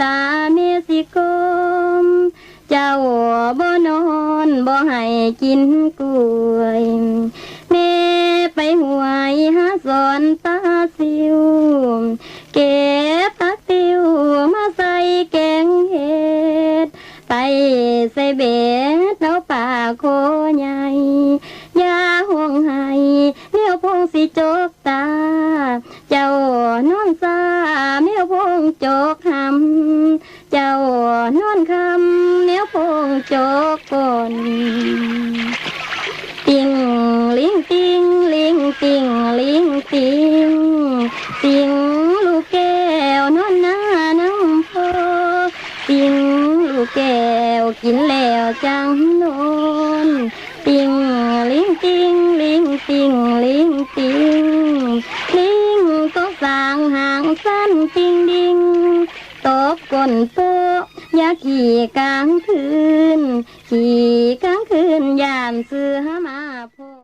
ตาเมสิโกมเจ้าบ่นอนบ่ให้กินกล้วยเม่ไปหวยหาสอนตาซิว เก็บตักติวมาใส่แกงเห็ดไปใส่เบ็ดเอาป่าโคใหญ่ยาห่วงให้เลี้ยวพงสิจกตา มียวพงจกหำเจ้านอนคำเมียวพงจกก่อนติงลิงติงลิงติงลิงติงติงลูกแก้วนอนหน้าน้ำพอติงลูกแก้วกินแล้วจังนอนติงลิงติงลิงติงลิงติงลิงก็สาง สั้นจริงดิงตบก้นโป๊ะอยาขี่กลางคืน ขี่กลางคืนยามเสือมาพบ